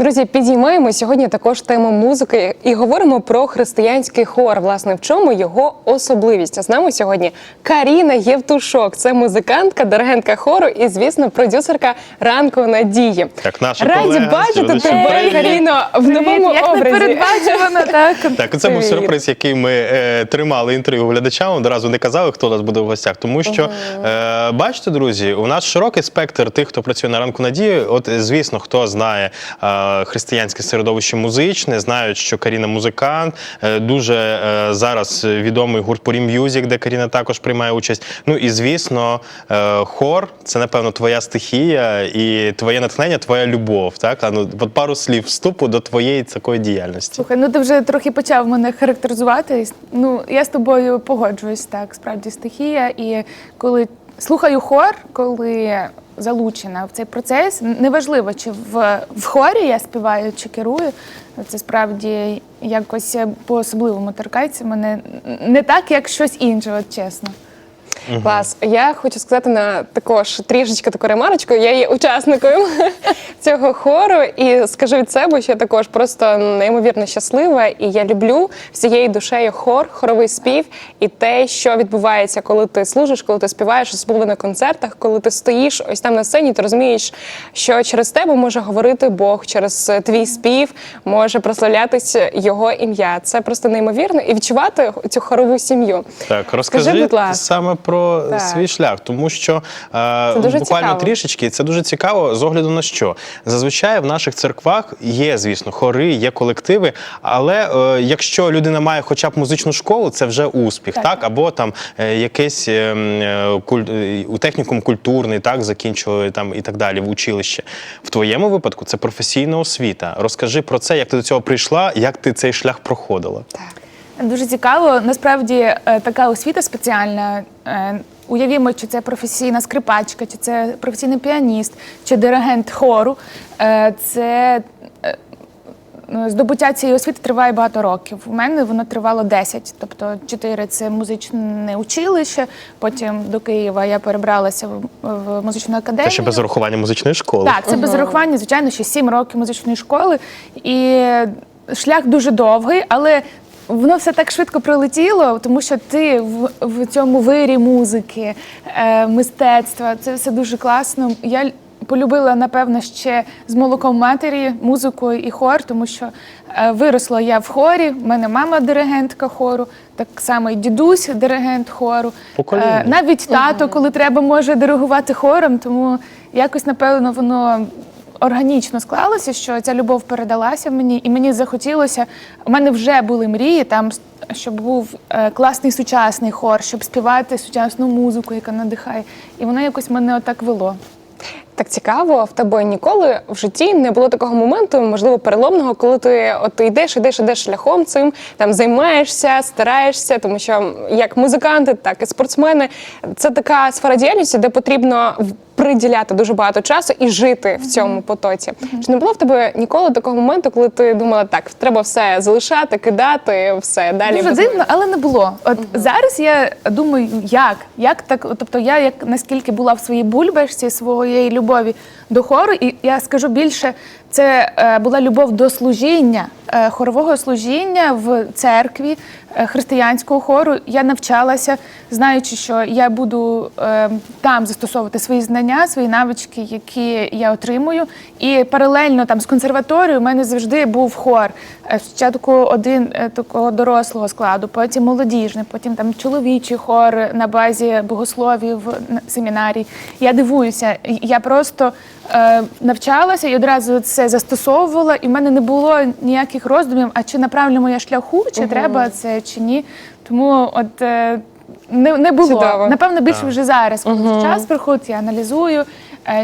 Друзі, підіймаємо сьогодні також тему музики і говоримо про християнський хор. Власне, в чому його особливість? А з нами сьогодні Каріна Євтушок. Це музикантка, диригентка хору і, звісно, продюсерка ранку надії. Так, наша Раді колега бачити тебе, привіт. Каріно, в новому Як образі. непередбачувано, так. Так, це був сюрприз, який ми е, тримали інтригу глядачам. Одразу не казали, хто у нас буде в гостях. Тому що е, бачите, друзі, у нас широкий спектр тих, хто працює на ранку надії. От, звісно, хто знає е, християнське середовище музичне, знають, що Каріна музикант. Е, дуже е, зараз відомий гурт Порі М'юзік, де Каріна також приймає участь. Ну і звісно, е, хор це напевно твоя стихія і твоє натхнення, твоя любов. Так, а ну от пару слів вступу до твоєї такої діяльності. Слухай, ну ти вже трохи почав мене характеризувати. Ну, я з тобою погоджуюсь, так, справді стихія. І коли слухаю хор, коли залучена в цей процес, неважливо, чи в, в хорі я співаю, чи керую. Це справді якось по-особливому торкається мене не так, як щось інше, от чесно. Клас. Я хочу сказати на також трішечки таку ремарочку. Я є учасникою цього хору і скажу від себе, що я також просто неймовірно щаслива, і я люблю всією душею хор, хоровий спів і те, що відбувається, коли ти служиш, коли ти співаєш, особливо на концертах, коли ти стоїш ось там на сцені, ти розумієш, що через тебе може говорити Бог, через твій спів може прославлятися його ім'я. Це просто неймовірно і відчувати цю хорову сім'ю. Так, розкажи Скажи, будь ласка. саме про Так. свій шлях, тому що е, буквально цікаво. трішечки це дуже цікаво з огляду на що. Зазвичай в наших церквах є, звісно, хори, є колективи, але е, якщо людина має хоча б музичну школу, це вже успіх, так, Так. або там е, якийсь е, е, куль- е, технікум культурний, так, закінчили там і так далі в училище. В твоєму випадку це професійна освіта. Розкажи про це, як ти до цього прийшла, як ти цей шлях проходила. Дуже цікаво. Насправді е, така освіта спеціальна. е, Уявімо, чи це професійна скрипачка, чи це професійний піаніст, чи диригент хору. Е, Це здобуття цієї освіти триває багато років. У мене воно тривало 10, тобто 4 – це музичне училище. Потім до Києва я перебралася в, в музичну академію. Це ще без урахування музичної школи. Так, це без урахування, звичайно, ще 7 років музичної школи. І шлях дуже довгий, але воно все так швидко пролетіло, тому що ти в, в цьому вирі музики, е, мистецтва, це все дуже класно. Я полюбила, напевно, ще з молоком матері музику і хор, тому що е, виросла я в хорі. в мене мама диригентка хору, так само і дідусь диригент хору. Е, навіть тато, коли треба, може диригувати хором, тому якось, напевно, воно органічно склалося, що ця любов передалася мені, і мені захотілося. У мене вже були мрії там, щоб був е, класний сучасний хор, щоб співати сучасну музику, яка надихає. І воно якось мене отак вело. Так цікаво, в тебе ніколи в житті не було такого моменту, можливо, переломного, коли ти от йдеш, йдеш, йдеш шляхом цим, там займаєшся, стараєшся, тому що як музиканти, так і спортсмени, це така сфера діяльності, де потрібно приділяти дуже багато часу і жити в цьому потоці. Чи не було в тебе ніколи такого моменту, коли ти думала, так, треба все залишати, кидати, все далі? Дуже дивно, але не було. От зараз я думаю, як? Як так? Тобто, я як наскільки була в своїй бульбашці своєї любові любові до хору, і я скажу більше, це е, була любов до служіння, е, хорового служіння в церкві е, християнського хору. Я навчалася, знаючи, що я буду там застосовувати свої знання, свої навички, які я отримую. І паралельно там з консерваторією у мене завжди був хор. Спочатку один такого дорослого складу, потім молодіжний, потім там чоловічий хор на базі богословів на семінарії. Я дивуюся, я просто е, навчалася і одразу це застосовувала, і в мене не було ніяких роздумів, а чи на правильному я шляху, чи треба це, чи ні. Тому от. е, Не, не було. Чудово. Напевно, більше вже зараз, коли час приходить, я аналізую,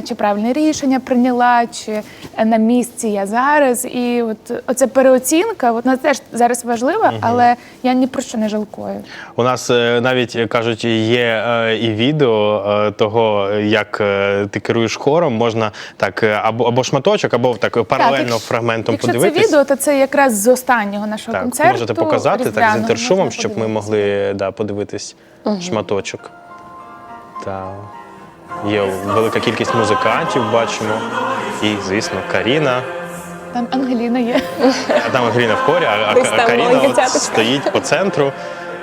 чи правильне рішення прийняла, чи е, на місці я зараз. І от оця переоцінка, вона теж зараз важлива, але я ні про що не жалкую. У нас е, навіть е, кажуть, є е, і відео е, того, як е, ти керуєш хором. Можна так е, або або шматочок, або так паралельно якщо- фрагментом Якщо подивитись. це відео, то це якраз з останнього нашого так, концерту. можете показати так з інтершумом, щоб ми могли да, подивитись шматочок. Так. Є велика кількість музикантів, бачимо. І, звісно, Каріна. Там Ангеліна є. Там Гріна в хорі, а, а Каріна от стоїть по центру.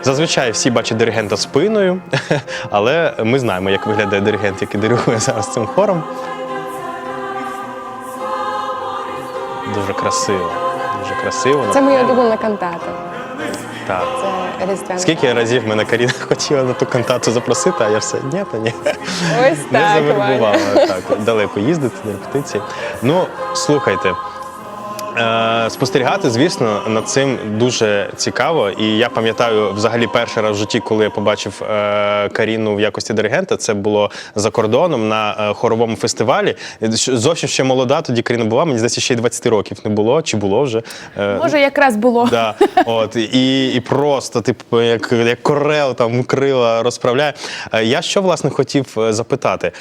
Зазвичай всі бачать диригента спиною, але ми знаємо, як виглядає диригент, який диригує зараз цим хором. Дуже красиво. Дуже красиво. Це моя улюблена кантата. Так. Це. Скільки разів мене Каріна хотіла на ту кантату запросити, а я все ні, та ні. Ось Не так, завербувала. Так, далеко їздити на репетиції. Ну, слухайте. Е, спостерігати, звісно, над цим дуже цікаво. І я пам'ятаю, взагалі, перший раз в житті, коли я побачив е, Каріну в якості диригента, це було за кордоном на е, хоровому фестивалі. Зовсім ще молода, тоді Каріна була, мені здається, ще й 20 років не було, чи було вже. Може, якраз було. Да, от, і, і просто, типу, як, як корел там крила розправляє. Я що власне хотів запитати?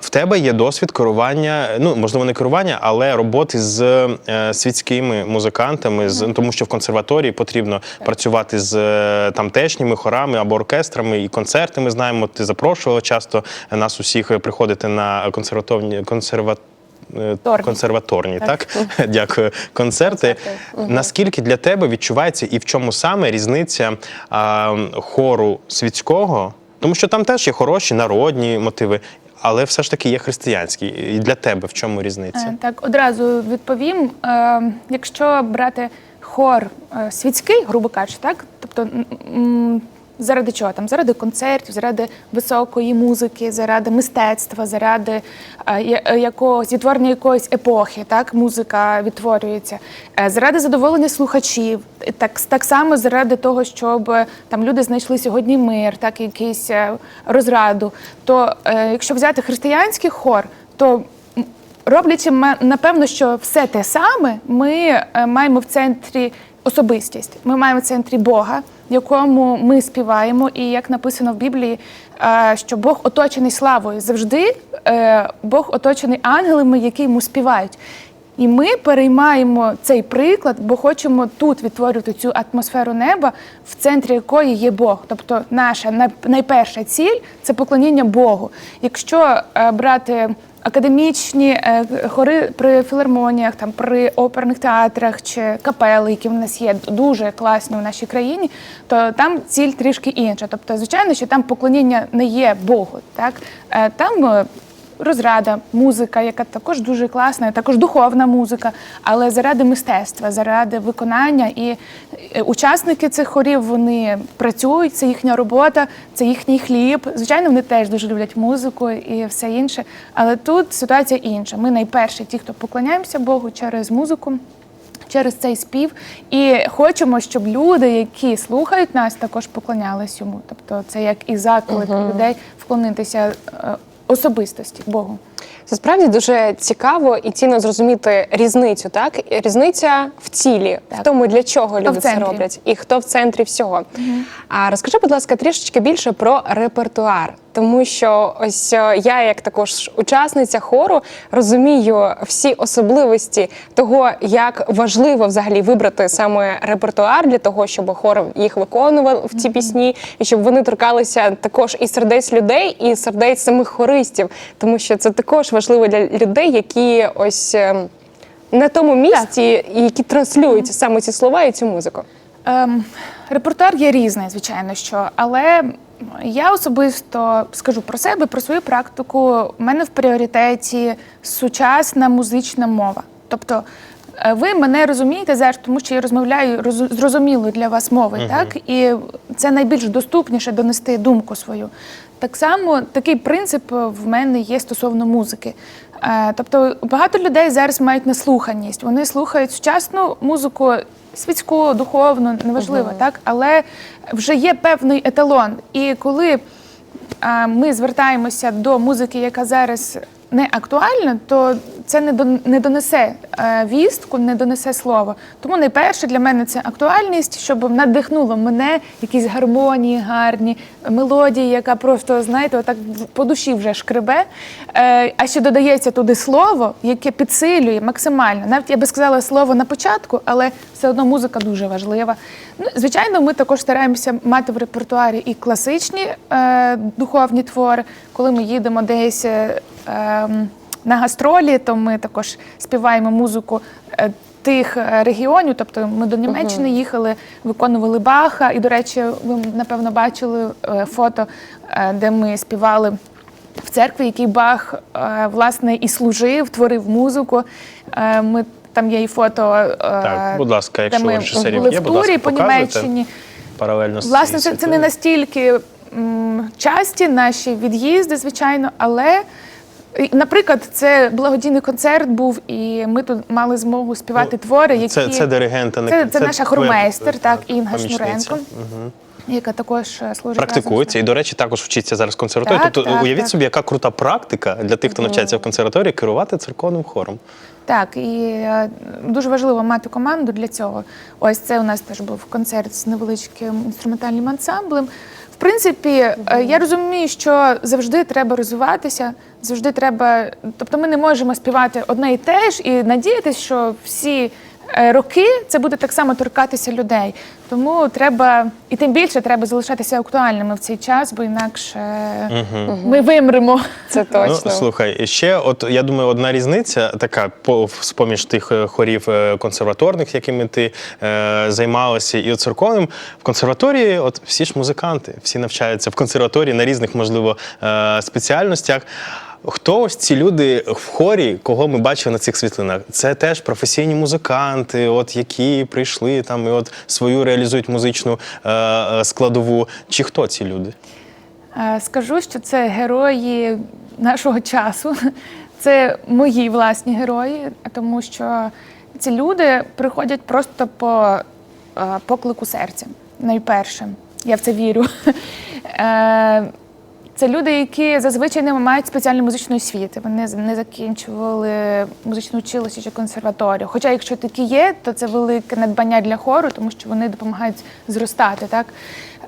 В тебе є досвід керування, ну можливо, не керування, але роботи з світськими музикантами, з, тому що в консерваторії потрібно працювати з е, тамтешніми хорами або оркестрами і концерти. Ми знаємо, ти запрошувала часто нас усіх приходити на консерваторні консерва. е, Торні. Консерваторні, так? Дякую. Концерти. Наскільки для тебе відчувається і в чому саме різниця а, хору світського? Тому що там теж є хороші народні мотиви, але все ж таки є християнський. І для тебе в чому різниця? Е, Так, одразу відповім. Е, Якщо брати хор е, світський, грубо кажучи, так, тобто заради чого там? Заради концертів, заради високої музики, заради мистецтва, заради е, е, якогось відтворення якоїсь епохи, так, музика відтворюється, Е, заради задоволення слухачів, так, так само заради того, щоб е, там люди знайшли сьогодні мир, так, якийсь розраду. То якщо взяти християнський хор, то Роблячи напевно, що все те саме, ми маємо в центрі особистість. Ми маємо в центрі Бога, якому ми співаємо, і як написано в Біблії, е, що Бог оточений славою. Завжди е, Бог оточений ангелами, які йому співають. І ми переймаємо цей приклад, бо хочемо тут відтворювати цю атмосферу неба, в центрі якої є Бог. Тобто наша найперша ціль це поклоніння Богу. Якщо е, брати академічні е, хори при філармоніях, там при оперних театрах чи капели, які в нас є дуже класні в нашій країні, то там ціль трішки інша. Тобто, звичайно, що там поклоніння не є Богу, так Е, там. Розрада, музика, яка також дуже класна, також духовна музика, але заради мистецтва, заради виконання. І е, учасники цих хорів вони працюють, це їхня робота, це їхній хліб. Звичайно, вони теж дуже люблять музику і все інше. Але тут ситуація інша. Ми найперші ті, хто поклоняємося Богу через музику. Через цей спів і хочемо, щоб люди, які слухають нас, також поклонялись йому. Тобто, це як і заклик людей вклонитися е, особистості Богу. Це справді дуже цікаво і цінно зрозуміти різницю, так? Різниця в цілі, в тому, для чого люди це роблять, і хто в центрі всього. А розкажи, будь ласка, трішечки більше про репертуар. Тому що ось е, я, як також учасниця хору, розумію всі особливості того, як важливо взагалі вибрати саме репертуар для того, щоб хор їх виконував в ці пісні, і щоб вони торкалися також і сердець людей, і сердець самих хористів, тому що це також важливо для людей, які ось е, на тому місці, і які транслюють саме ці слова і цю музику. Ем, Репортер є різний, звичайно, що, але я особисто скажу про себе, про свою практику. У мене в пріоритеті сучасна музична мова. Тобто ви мене розумієте зараз, тому що я розмовляю роз- зрозумілою для вас мовою, так? І це найбільш доступніше донести думку свою. Так само такий принцип в мене є стосовно музики. Е, Тобто багато людей зараз мають наслуханість. Вони слухають сучасну музику, світську, духовну, неважливо, так? Але вже є певний еталон. І коли ми звертаємося до музики, яка зараз не актуальна, то це не дон- не донесе е, вістку, не донесе слово. Тому найперше для мене це актуальність, щоб надихнуло мене якісь гармонії, гарні мелодії, яка просто знаєте, отак по душі вже шкребе. Е, а ще додається туди слово, яке підсилює максимально. Навіть я би сказала слово на початку, але все одно музика дуже важлива. Ну, звичайно, ми також стараємося мати в репертуарі і класичні е, духовні твори, коли ми їдемо десь. Е, ем, на гастролі, то ми також співаємо музику. е, Тих е, регіонів, тобто ми до Німеччини їхали, виконували Баха. І, до речі, ви напевно бачили е, фото, е, де ми співали в церкві, який Бах власне і служив, творив музику. Ми там є і фото, Так, будь ласка, де якщо ми у режисерів були є, в будь ласка, турі по. Німеччині. Паралельно з Власне, це, це не настільки часті наші від'їзди, звичайно, але. Наприклад, це благодійний концерт був, і ми тут мали змогу співати твори, які Це, це диригент, а не це, це, наша твоя, хормейстер, так, е, Інга помічниця. Шнуренко, яка також е, служить Практикується і, до речі, також вчиться зараз в консерваторії. Так, тобто так, уявіть так. собі, яка крута практика для тих, хто навчається в консерваторії, керувати церковним хором. Так, і е, дуже важливо мати команду для цього. Ось це у нас теж був концерт з невеличким інструментальним ансамблем. В принципі, е, я розумію, що завжди треба розвиватися, завжди треба. Тобто, ми не можемо співати одне і те ж і надіятися, що всі роки це буде так само торкатися людей. Тому треба, і тим більше треба залишатися актуальними в цей час, бо інакше ми вимремо. Це точно. Ну, слухай, ще, от я думаю, одна різниця така по з-поміж тих е, хорів е, консерваторних, якими ти е, займалася, і от церковним. В консерваторії, от всі ж музиканти, всі навчаються в консерваторії на різних, можливо, е, спеціальностях. Хто ось ці люди в хорі, кого ми бачили на цих світлинах? Це теж професійні музиканти, от які прийшли там і от свою реалізують музичну е, е, складову. Чи хто ці люди? Е, Скажу, що це герої нашого часу. Це мої власні герої, тому що ці люди приходять просто по е, поклику серця. Найперше, я в це вірю. Це люди, які зазвичай не мають спеціальної музичної освіти. Вони не закінчували музичне училище чи консерваторію. Хоча, якщо такі є, то це велике надбання для хору, тому що вони допомагають зростати. Так?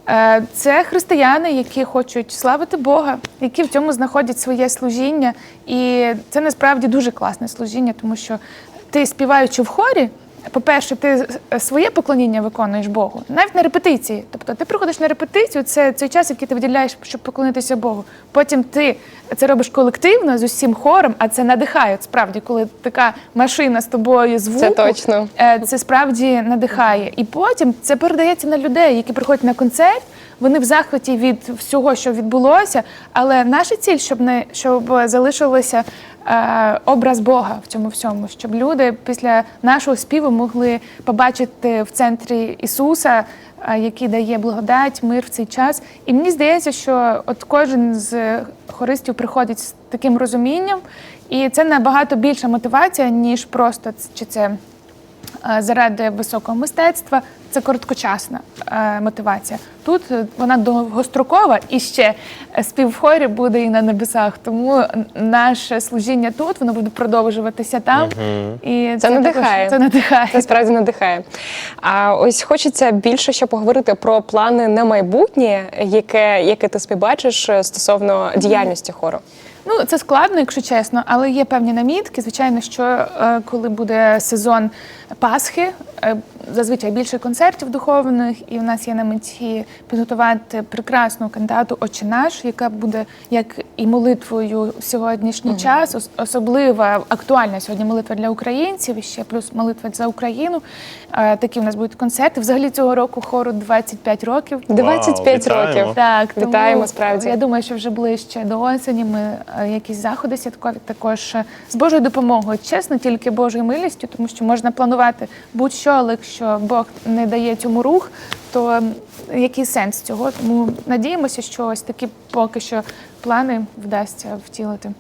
Е, Це християни, які хочуть славити Бога, які в цьому знаходять своє служіння. І це насправді дуже класне служіння, тому що ти співаючи в хорі. По-перше, ти е, своє поклоніння виконуєш Богу, навіть на репетиції. Тобто ти приходиш на репетицію, це цей час, який ти виділяєш, щоб поклонитися Богу. Потім ти це робиш колективно з усім хором, а це надихає. От Справді, коли така машина з тобою звуку, Це точно. Е, Це справді надихає. І потім це передається на людей, які приходять на концерт. Вони в захваті від всього, що відбулося. Але наша ціль, щоб не щоб залишилося е, образ Бога в цьому всьому, щоб люди після нашого співу могли побачити в центрі Ісуса, е, який дає благодать, мир в цей час. І мені здається, що от кожен з хористів приходить з таким розумінням, і це набагато більша мотивація, ніж просто чи це е, заради високого мистецтва. Це короткочасна е, мотивація. Тут е, вона довгострокова і ще е, спів в хорі буде і на небесах. Тому наше служіння тут воно буде продовжуватися там. І Це надихає. Також, це надихає. Це справді надихає. А ось хочеться більше ще поговорити про плани на майбутнє, яке, яке ти собі бачиш е, стосовно діяльності хору. Ну, це складно, якщо чесно, але є певні намітки. Звичайно, що е, коли буде сезон Пасхи, е, зазвичай більше концертів духовних, і в нас є на меті підготувати прекрасну кандидату «Отче наш», яка буде як і молитвою в сьогоднішній час, особлива актуальна сьогодні молитва для українців, і ще плюс молитва за Україну. Такі в нас будуть концерти. Взагалі цього року хору 25 років. 25 вітаємо. років. Так, тому Вітаємо, справді. Я думаю, що вже ближче до осені ми е, якісь заходи святкові також е, з Божою допомогою. Чесно, тільки Божою милістю, тому що можна планувати будь-що, але якщо Бог не дає цьому рух, то який сенс цього? Тому надіємося, що ось такі поки що плани вдасться втілити.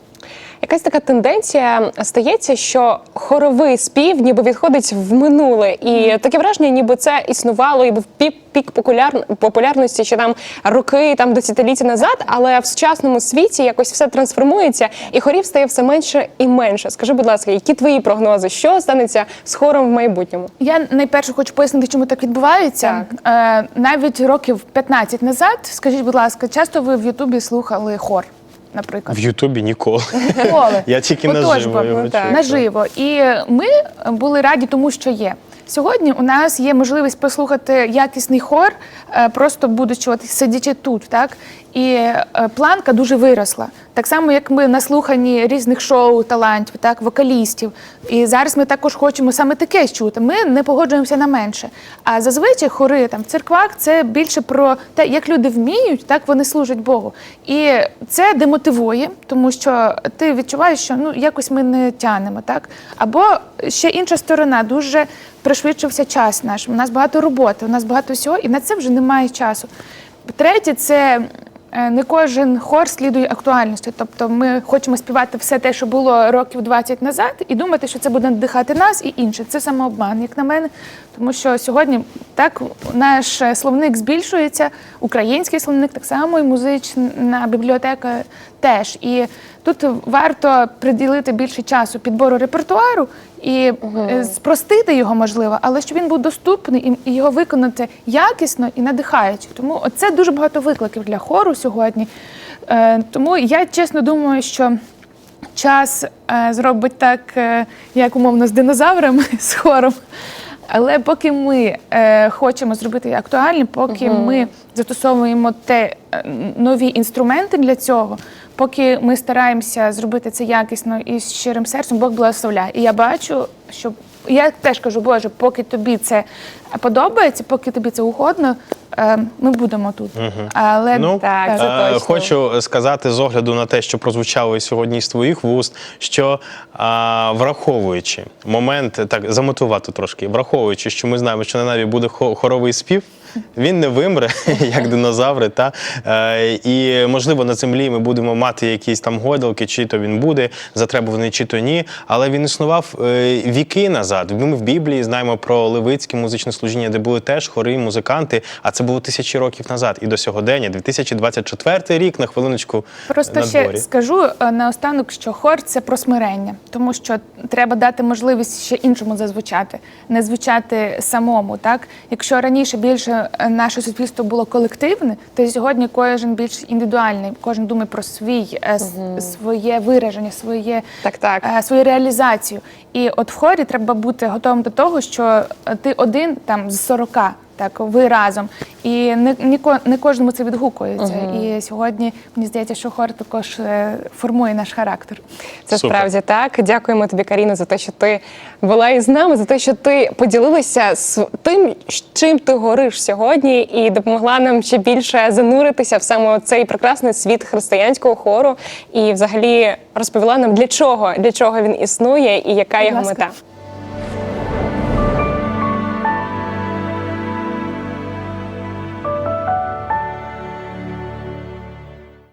Якась така тенденція стається, що хоровий спів ніби відходить в минуле, і таке враження, ніби це існувало і був пік, пік популяр, популярності ще там роки, там десятиліття назад. Але в сучасному світі якось все трансформується, і хорів стає все менше і менше. Скажи, будь ласка, які твої прогнози? Що станеться з хором в майбутньому? Я найперше хочу пояснити, чому так відбувається. Е, навіть років 15 назад, скажіть, будь ласка, часто ви в Ютубі слухали хор, наприклад? В Ютубі ніколи. Ніколи. Я тільки наживо його чую. наживо. І ми були раді тому, що є. Сьогодні у нас є можливість послухати якісний хор, е, просто будучи от сидячи тут, так і е, планка дуже виросла. Так само, як ми наслухані різних шоу, талантів, так, вокалістів. І зараз ми також хочемо саме таке чути. Ми не погоджуємося на менше. А зазвичай хори там в церквах це більше про те, як люди вміють, так вони служать Богу. І це демотивує, тому що ти відчуваєш, що ну якось ми не тянемо, так? Або ще інша сторона дуже пришвидшився час наш. У нас багато роботи, у нас багато всього, і на це вже немає часу. Третє, це не кожен хор слідує актуальності. Тобто ми хочемо співати все те, що було років 20 назад, і думати, що це буде надихати нас і інше. Це самообман, як на мене. Тому що сьогодні так наш е, словник збільшується, український словник так само, і музична бібліотека теж. І тут варто приділити більше часу підбору репертуару і е, спростити його можливо, але щоб він був доступний і- і його виконати якісно і надихаючи. Тому це дуже багато викликів для хору сьогодні. Е, Тому я чесно думаю, що час е, зробить так, е, як умовно з динозаврами, з хором. Але поки ми е, хочемо зробити актуальні, поки ми застосовуємо те е, нові інструменти для цього, поки ми стараємося зробити це якісно і з щирим серцем, Бог благословляє. І я бачу, що я теж кажу, Боже, поки тобі це подобається, поки тобі це угодно, е, ми будемо тут. Але Ну, Так, це Е, точно. Хочу сказати з огляду на те, що прозвучало сьогодні з твоїх вуст, що а, враховуючи момент, так замотувати трошки, враховуючи, що ми знаємо, що на Наві буде хо- хоровий спів. Він не вимре, як динозаври, та е, і можливо на землі ми будемо мати якісь там гойдалки, чи то він буде затребуваний, чи то ні. Але він існував е, віки назад. Ми в Біблії знаємо про левицьке музичне служіння, де були теж хори, музиканти. А це було тисячі років назад. І до сьогодення, 2024 рік, на хвилиночку Просто на ще дворі. скажу е, наостанок, що хор це про смирення, тому що треба дати можливість ще іншому зазвучати, не звучати самому. Так, якщо раніше більше наше суспільство було колективне, то сьогодні кожен більш індивідуальний, кожен думає про свій е, своє вираження, своє Так, так. е, свою реалізацію. І от в хорі треба бути готовим до того, що е, ти один там з 40, так ви разом, і не, не, не кожному це відгукується. І сьогодні мені здається, що хор також е, формує наш характер. Це Супер. справді так. Дякуємо тобі, Каріна, за те, що ти була із нами, за те, що ти поділилася з тим, чим ти гориш сьогодні, і допомогла нам ще більше зануритися в саме цей прекрасний світ християнського хору, і взагалі розповіла нам для чого, для чого він існує і яка Будь його ласка. мета.